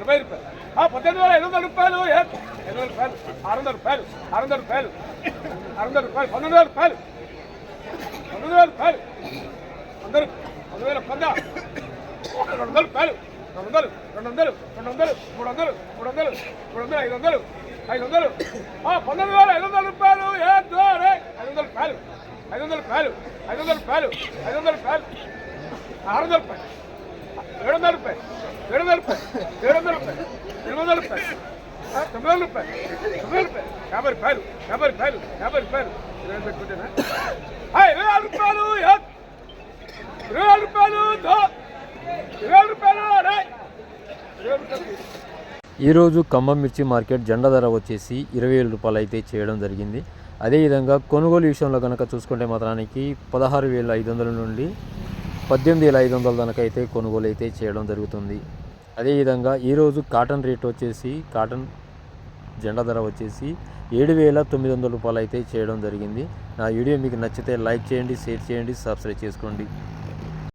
నలభై రూపాయలు. ఆ పద్దెనిమిది వేల ఐదు వందల రూపాయలు ఎనిమిది ఐదు వందల రూపాయలు ఆరు వందల రూపాయలు ఆరు వందల రూపాయలు ఆరు వందల రూపాయలు పంతొమ్మిది వేల రూపాయలు పంతొమ్మిది వేల రూపాయలు అందరు పంతొమ్మిది వేల పొంద రెండు వందల రూపాయలు రెండు వందలు రెండు వందలు రెండు వందలు మూడు వందలు మూడు వందలు మూడు వందలు ఐదు వందలు ఐదు వందలు. ఆ పంతొమ్మిది వేల ఐదు వందల రూపాయలు ఏ ఐదు వందల రూపాయలు ఐదు వందల రూపాయలు ఐదు వందల రూపాయలు ఐదు వందల రూపాయలు ఆరు వందల రూపాయలు. ఏడు వందల రూపాయలు. ఏడు వందల రూపాయలు. ఏడు వందల రూపాయలు. ఎనిమిది వందల రూపాయలు తొమ్మిది వందల రూపాయలు. తొమ్మిది వందల రూపాయలు. యాభై రూపాయలు. యాభై రూపాయలు. యాభై రూపాయలు. ఇరవై పెట్టుకుంటేనా? ఇరవై ఆరు రూపాయలు. ఇరవై ఆరు రూపాయలు. ఇరవై రూపాయలు. ఇరవై రూపాయలు. ఈరోజు ఖమ్మం మిర్చి మార్కెట్ జెండా ధర వచ్చేసి ఇరవై వేల రూపాయలు అయితే చేయడం జరిగింది. అదేవిధంగా కొనుగోలు విషయంలో కనుక చూసుకుంటే మాత్రానికి పదహారు వేల ఐదు వందల నుండి పద్దెనిమిది వేల ఐదు వందల దాకా అయితే కొనుగోలు అయితే చేయడం జరుగుతుంది. అదేవిధంగా ఈరోజు కాటన్ రేట్ వచ్చేసి కాటన్ జెండా ధర వచ్చేసి ఏడు వేల తొమ్మిది వందల రూపాయలు అయితే చేయడం జరిగింది. నా వీడియో మీకు నచ్చితే లైక్ చేయండి షేర్ చేయండి సబ్స్క్రైబ్ చేసుకోండి.